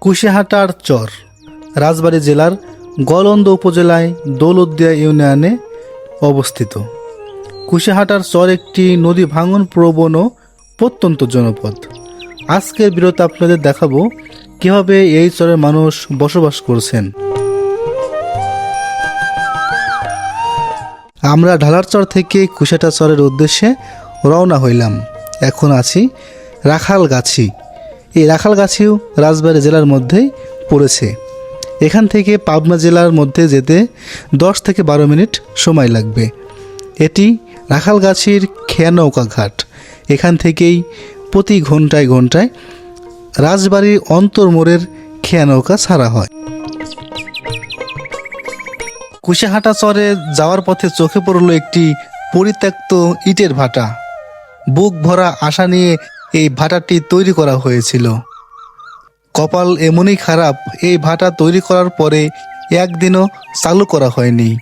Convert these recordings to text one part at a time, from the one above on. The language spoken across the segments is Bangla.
কুশিহাটার চর, রাজবাড়ী জেলার গলন্দ উপজেলায় দৌলতদিয়া ইউনিয়নে অবস্থিত। কুশিহাটার চর একটি নদী ভাঙন প্রবণ ও প্রত্যন্ত জনপদ। আজকের বিরত আপনাদের দেখাবো কীভাবে এই চরের মানুষ বসবাস করছেন। আমরা ঢালারচর থেকে কুশাটা চরের উদ্দেশ্যে রওনা হইলাম। এখন আছি রাখালগাছি এই রাখালগাছিও রাজবাড়ী জেলার মধ্যেই পড়েছে। এখান থেকে পাবনা জেলার মধ্যে যেতে দশ থেকে বারো মিনিট সময় লাগবে। এটি রাখালগাছির খেয়া নৌকা ঘাট। এখান থেকেই প্রতি ঘন্টায় ঘন্টায় রাজবাড়ির অন্তর্মোড়ের খেয়া নৌকা ছাড়া হয়। কুশিহাটা চরে যাওয়ার পথে চোখে পড়ল একটি পরিত্যক্ত ইটের ভাটা। বুক ভরা আশা নিয়ে এই ভাটাটি তৈরি করা হয়েছিল। কপাল এমনই খারাপ, এই ভাটা তৈরি করার পরে একদিনও চালু করা হয়নি।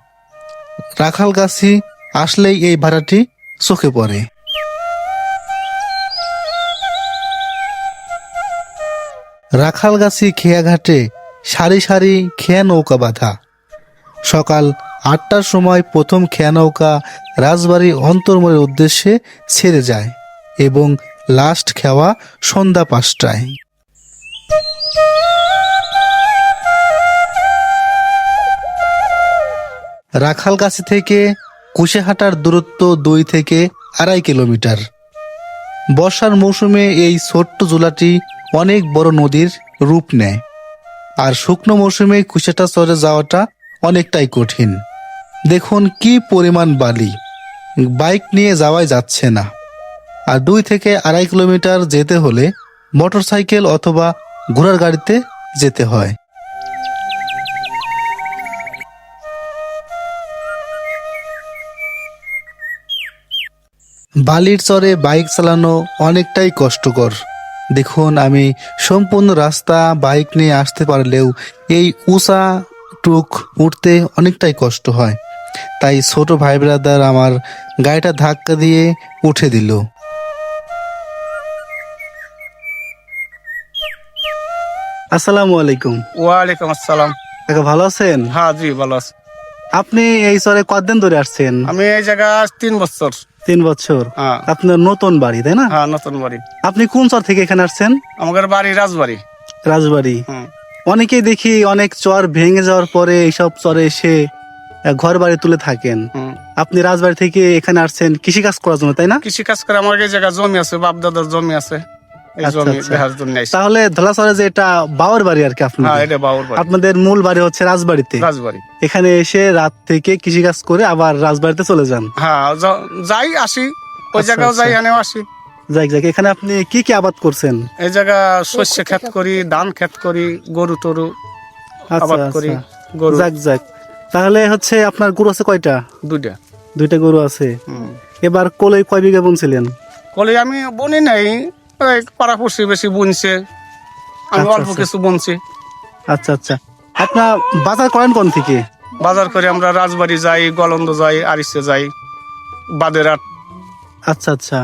রাখালগাছি আসলেই এই ভাটাটি চোখে পড়ে। রাখাল রাখালগাছি খেয়াঘাটে সারি সারি খেয়া নৌকা বাঁধা। সকাল আটটার সময় প্রথম খেয়া নৌকা রাজবাড়ি অন্তর্মরের উদ্দেশ্যে ছেড়ে যায় এবং লাস্ট খেওয়া সন্ধ্যা পাঁচটায়। রাখালগাছি থেকে কুশেহাটার দূরত্ব দুই থেকে আড়াই কিলোমিটার। বর্ষার মৌসুমে এই ছোট্ট জোলাটি অনেক বড় নদীর রূপ নেয়। আর শুকনো মৌসুমে কুশেটা চরে যাওয়াটা অনেকটাই কঠিন। দেখুন কি পরিমাণ বালি। বাইক নিয়ে যাওয়াই যাচ্ছে না। আর দুই থেকে আড়াই কিলোমিটার যেতে হলে মোটরসাইকেল অথবা ঘোড়ার গাড়িতে যেতে হয়। বালির চরে বাইক চালানো অনেকটাই কষ্টকর। দেখুন আমি সম্পূর্ণ রাস্তা বাইক নিয়ে আসতে পারলেও এই উঁচা টুক উঠতে অনেকটাই কষ্ট হয়। তাই ছোট ভাই ব্রাদার আমার গাড়িটা ধাক্কা দিয়ে উঠে দিল। আসসালামু আলাইকুম। ওয়ালাইকুম আসসালাম। কাকা ভালো আছেন? হ্যাঁ জি ভালো আছি। আপনি এই চরে কতদিন ধরে আসছেন? আমি এই জায়গা তিন বছর। তিন বছর। হ্যাঁ। আপনার নতুন বাড়ি তাই না? হ্যাঁ নতুন বাড়ি। আপনি কোন চর থেকে এখানে আসছেন? আমাদের বাড়ি রাজবাড়ি। রাজবাড়ি। অনেকেই দেখি অনেক চর ভেঙে যাওয়ার পরে এইসব চরে এসে ঘর বাড়ি তুলে থাকেন। আপনি রাজবাড়ি থেকে এখানে আসছেন কৃষি কাজ করার জন্য তাই না? কৃষি কাজ করে আমার এই জায়গা জমি আছে বাপ দাদার জমি আছে। আচ্ছা, আচ্ছা। তাহলে যে এটা বাবার বাড়ি আর কি হ্যাঁ আপনাদের মূল বাড়ি হচ্ছে রাজবাড়িতে। রাজবাড়ি। এখানে এসে রাত থেকে কৃষি কাজ করে আবার রাজবাড়িতে চলে যান। হ্যাঁ যাই আসি ওই আচ্ছা, জায়গাও যাই। এখানেও আসি। যাক যাক এখানে আপনি কি কি আবাদ করছেন? এই জায়গা শস্য ক্ষেত করি ধান ক্ষেত করি গরু টরু আচ্ছা আবাদ করি আচ্ছা। গরু। যাক যাক। তাহলে হচ্ছে আপনার গরু আছে কয়টা? দুইটা। দুইটা গরু আছে। এবার কোলে কয় বিঘা বুনছিলেন? কলি আমি বনি নাই পাড়াপড়শি বেশি বুনছে। আমি আচ্ছা, অল্প। কিছু বুনছি। আচ্ছা আচ্ছা। আপনার বাজার করেন কোন থেকে? বাজার করে আমরা রাজবাড়ি যাই গলন্দ যাই আরিসে যাই বাদেরহাট। আচ্ছা আচ্ছা।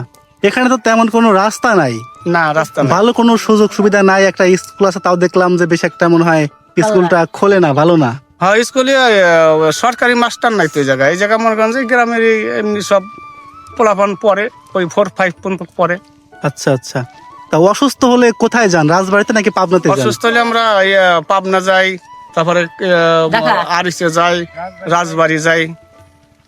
এখানে তো তেমন কোনো রাস্তা নাই। না রাস্তা ভালো কোনো সুযোগ সুবিধা নাই একটা স্কুল আছে তাও দেখলাম যে বেশ একটা মনে হয় স্কুলটা খোলে না ভালো না। হ্যাঁ স্কুলে আহ, সরকারি মাস্টার নাই তো এই জায়গায়। এই জায়গা মনে করেন যে গ্রামের এই এমনি সব পোলাপান পড়ে ওই ফোর ফাইভ পর্যন্ত পড়ে। আচ্ছা আচ্ছা। তা অসুস্থ হলে কোথায় যান? রাজবাড়িতে নাকি পাবনাতে যান? অসুস্থ হলে আমরা পাবনা যাই তারপরে আহ, আরিসে যাই রাজবাড়ি যাই।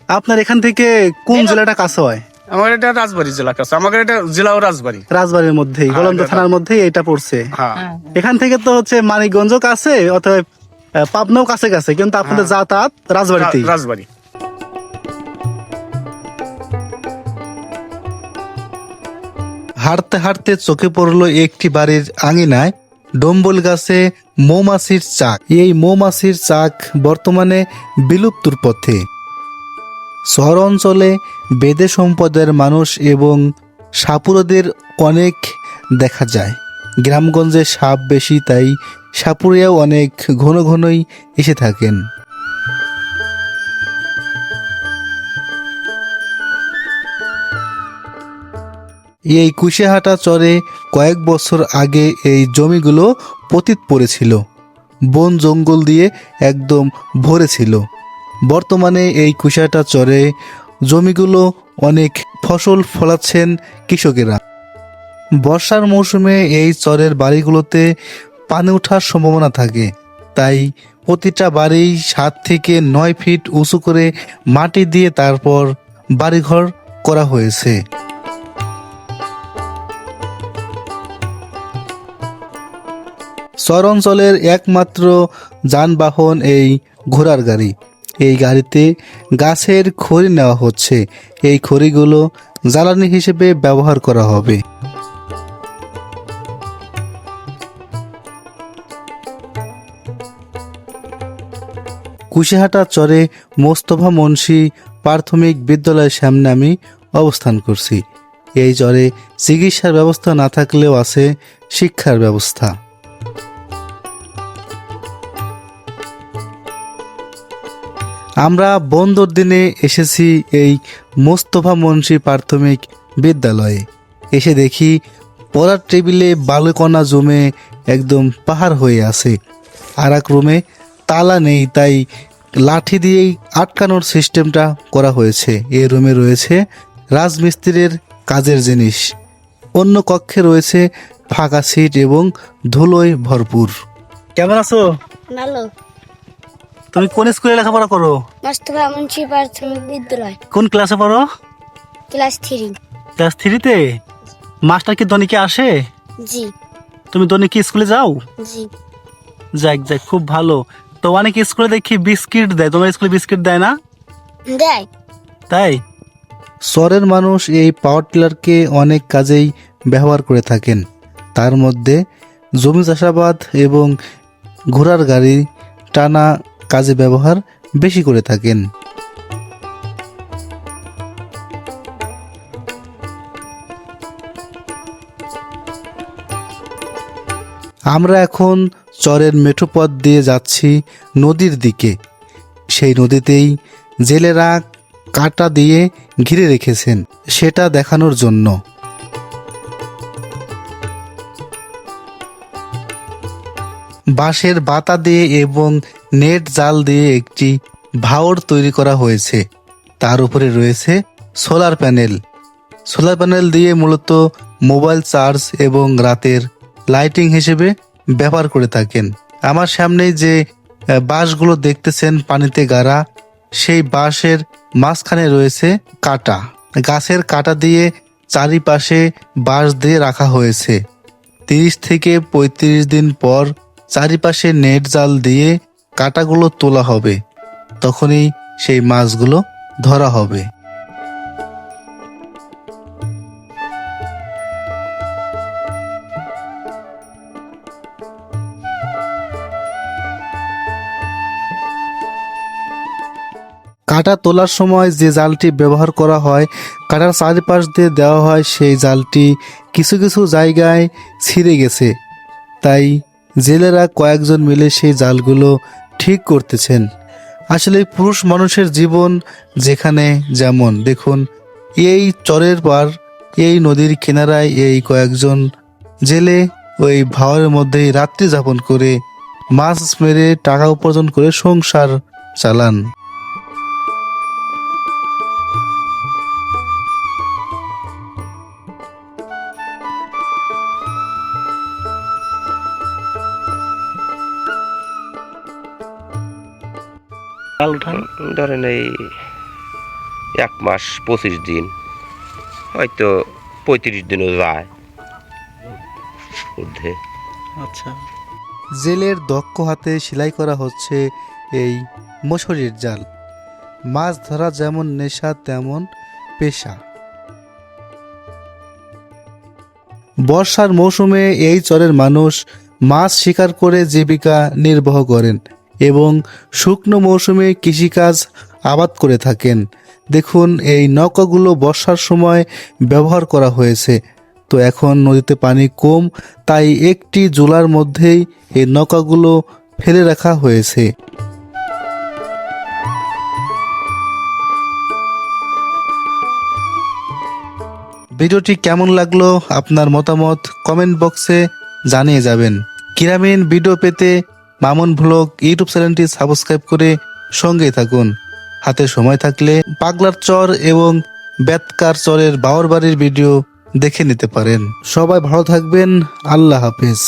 আপনার এখান থেকে কোন জেলাটা কাছে হয়? আমার এটা রাজবাড়ি জেলা কাছে। আমাদের এটা জেলাও রাজবাড়ি। রাজবাড়ির মধ্যেই হ্যাঁ, গলন্দ থানার মধ্যেই এটা পড়ছে। হ্যাঁ। এখান থেকে তো হচ্ছে মানিকগঞ্জ কাছে অথবা পাবনাও কাছে কাছে কিন্তু আপনাদের হ্যাঁ। যাতায়াত রাজবাড়িতেই। রাজবাড়ি। হাঁটতে হাঁটতে চোখে পড়ল একটি বাড়ির আঙিনায় ডম্বল গাছে মৌমাছির চাক। এই মৌমাছির চাক বর্তমানে বিলুপ্তর পথে। শহর অঞ্চলে বেদে সম্পদের মানুষ এবং সাপুরদের অনেক দেখা যায়। গ্রামগঞ্জে সাপ বেশি, তাই সাপুরিয়াও অনেক ঘন ঘনই এসে থাকেন। এই কুশেহাটা চরে কয়েক বছর আগে এই জমিগুলো পতিত পড়েছিল। বন জঙ্গল দিয়ে একদম ভরে ছিল। বর্তমানে এই কুশিয়াটা চরে, জমিগুলো অনেক ফসল ফলাচ্ছেন কৃষকেরা। বর্ষার মৌসুমে এই চরের বাড়িগুলোতে পানি ওঠার সম্ভাবনা থাকে। তাই প্রতিটা বাড়ি সাত থেকে নয় ফিট উঁচু করে মাটি দিয়ে তারপর বাড়িঘর করা হয়েছে। চর অঞ্চলের একমাত্র যানবাহন এই ঘোড়ার গাড়ি। এই গাড়িতে গাছের খড়ি নেওয়া হচ্ছে। এই খড়িগুলো জ্বালানি হিসেবে ব্যবহার করা হবে। কুশিহাটা চরে মোস্তফা মুন্সি প্রাথমিক বিদ্যালয়ের সামনে আমি অবস্থান করছি। এই চরে চিকিৎসার ব্যবস্থা না থাকলেও আছে শিক্ষার ব্যবস্থা। আমরা বন্ধর দিনে এসেছি এই মোস্তফা মুন্সি প্রাথমিক বিদ্যালয়ে। এসে দেখি পড়ার টেবিলে বালুকণা জমে একদম পাহাড় হয়ে আছে। আর এক রুমে তালা নেই, তাই লাঠি দিয়েই আটকানোর সিস্টেমটা করা হয়েছে। এই রুমে রয়েছে রাজমিস্ত্রির কাজের জিনিস। অন্য কক্ষে রয়েছে ফাঁকা সিট এবং ধুলোয় ভরপুর। কেমন আছো? ভালো। তুমি কোন স্কুলে লেখাপড়া করো? মোস্তফা মুন্সি প্রাথমিক বিদ্যালয়। কোন ক্লাসে পড়ো? Class three. ক্লাস থ্রিতে? মাস্টার কি দনিকে আসে? জি। তুমি দনিকে স্কুলে যাও? জি। যাক যাক খুব ভালো। তো অনেক স্কুলে দেখি বিস্কিট দেয়। তোমার স্কুলে বিস্কিট দেয় না? দেয়। তাই? শহরের মানুষ এই পাওয়ার টিলারকে অনেক কাজেই ব্যবহার করে থাকেন। তার মধ্যে জমি চাষাবাদ এবং ঘোড়ার গাড়ি টানা কাজে ব্যবহার বেশি করে থাকেন। আমরা এখন চরের মেঠোপথ দিয়ে যাচ্ছি নদীর দিকে। সেই নদীতেই জেলেরা কাটা দিয়ে ঘিরে রেখেছেন, সেটা দেখানোর জন্য। বাঁশের বাতা দিয়ে এবং নেট জাল দিয়ে একটি ভাওর তৈরি করা হয়েছে। তার উপরে রয়েছে সোলার প্যানেল। সোলার প্যানেল দিয়ে মূলত মোবাইল চার্জ এবং রাতের লাইটিং হিসেবে ব্যবহার করে থাকেন। আমার সামনেই যে বাঁশগুলো দেখতেছেন পানিতে গাড়া, সেই বাঁশের মাঝখানে রয়েছে কাটা। গাছের কাটা দিয়ে চারিপাশে বাঁশ দিয়ে রাখা হয়েছে। তিরিশ থেকে পঁয়ত্রিশ দিন পর চারিপাশে নেট জাল দিয়ে কাটাগুলো তোলা হবে, তখনই সেই মাছগুলো ধরা হবে। কাটা তোলার সময় যে জালটি ব্যবহার করা হয়, কাটার চারিপাশ দিয়ে দেওয়া হয়, সেই জালটি কিছু কিছু জায়গায় ছিঁড়ে গেছে। তাই জেলেরা কয়েকজন মিলে সেই জালগুলো ঠিক করতেছেন। আসলে পুরুষ মানুষের জীবন যেখানে যেমন, দেখুন, এই চরের পার এই নদীর কিনারায় এই কয়েকজন জেলে ওই ভাওয়ারের মধ্যেই রাত্রি যাপন করে মাছ মেরে টাকা উপার্জন করে সংসার চালান। উঠান। ধরেন এই এক মাস পঁচিশ দিন, হয়তো পঁয়ত্রিশ দিনও যায়। ঊর্ধ্বে। আচ্ছা। জেলের দক্ষ হাতে সেলাই করা হচ্ছে এই মশারির জাল। মাছ ধরা যেমন নেশা, তেমন পেশা। বর্ষার মৌসুমে এই চরের মানুষ মাছ শিকার করে জীবিকা নির্বাহ করেন। এবং শুকনো মৌসুমে কৃষিকাজ আবাদ করে থাকেন। দেখুন, এই নৌকাগুলো বর্ষার সময় ব্যবহার করা হয়েছে। তো এখন নদীতে পানি কম, তাই একটি জোলার মধ্যেই এই নৌকাগুলো ফেলে রাখা হয়েছে। ভিডিওটি কেমন লাগল আপনার মতামত কমেন্ট বক্সে জানিয়ে যাবেন। গ্রামীণ ভিডিও পেতে মামুন ভ্লগ ইউটিউব চ্যানেলটি সাবস্ক্রাইব করে সঙ্গেই থাকুন। হাতে সময় থাকলে পাগলার চর এবং বেতকার চরের বাওয়ার বাড়ির ভিডিও দেখে নিতে পারেন। সবাই ভালো থাকবেন। আল্লাহ হাফিজ।